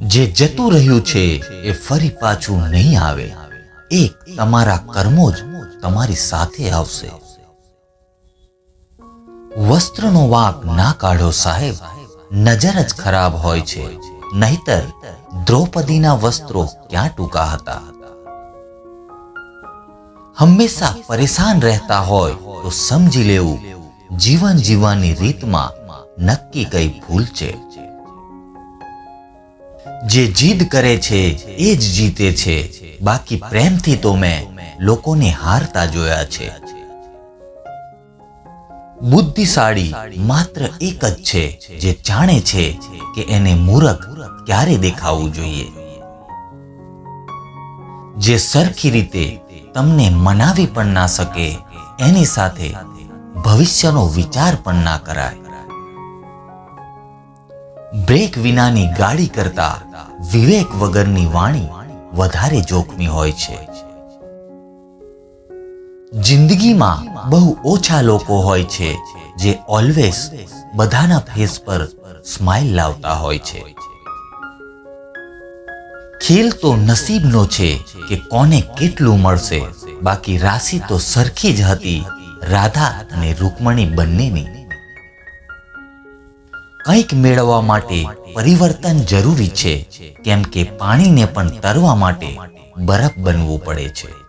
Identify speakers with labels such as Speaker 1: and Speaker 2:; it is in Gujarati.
Speaker 1: જે જતું રહ્યું છે એ ફરી પાછું નહીં આવે. એક તમારા કર્મો જ તમારી સાથે આવશે. વસ્ત્રનો વાંક ના કાઢો સાહેબ. નજર જ ખરાબ હોય છે. નહીતર દ્રૌપદીના વસ્ત્રો ક્યાં ટૂંકા હતા? હંમેશા પરેશાન રહેતા હોય તો સમજી લેવું, જીવન જીવવાની રીતમાં નક્કી કઈ ભૂલ છે. જે જીદ કરે છે, એ જ જીતે છે. બાકી પ્રેમથી તો મેં લોકોને હારતા જોયા છે. બુદ્ધિશાળી માત્ર એક જ છે, જે જાણે છે કે એને મૂરખ ક્યારે દેખાવું જોઈએ. જે સરખી રીતે તમને મનાવી પણ ના શકે, એની સાથે ભવિષ્યનો વિચાર પણ ના કરાય. બ્રેક વિનાની ગાડી કરતા વિવેક વગરની વાણી વધારે જોખમી હોય છે. જિંદગીમાં બહુ ઓછા લોકો હોય છે જે ઓલવેઝ બધાના ફેસ પર સ્માઇલ લાવતા હોય છે. ખેલ તો નસીબનો છે કે કોને કેટલું મળશે, બાકી રાશિ તો સરખી જ હતી રાધા અને રૂકમણી બંનેની. કંઈક મેળવવા માટે પરિવર્તન જરૂરી છે, કેમ કે પાણીને પણ તરવા માટે બરફ બનવું પડે છે.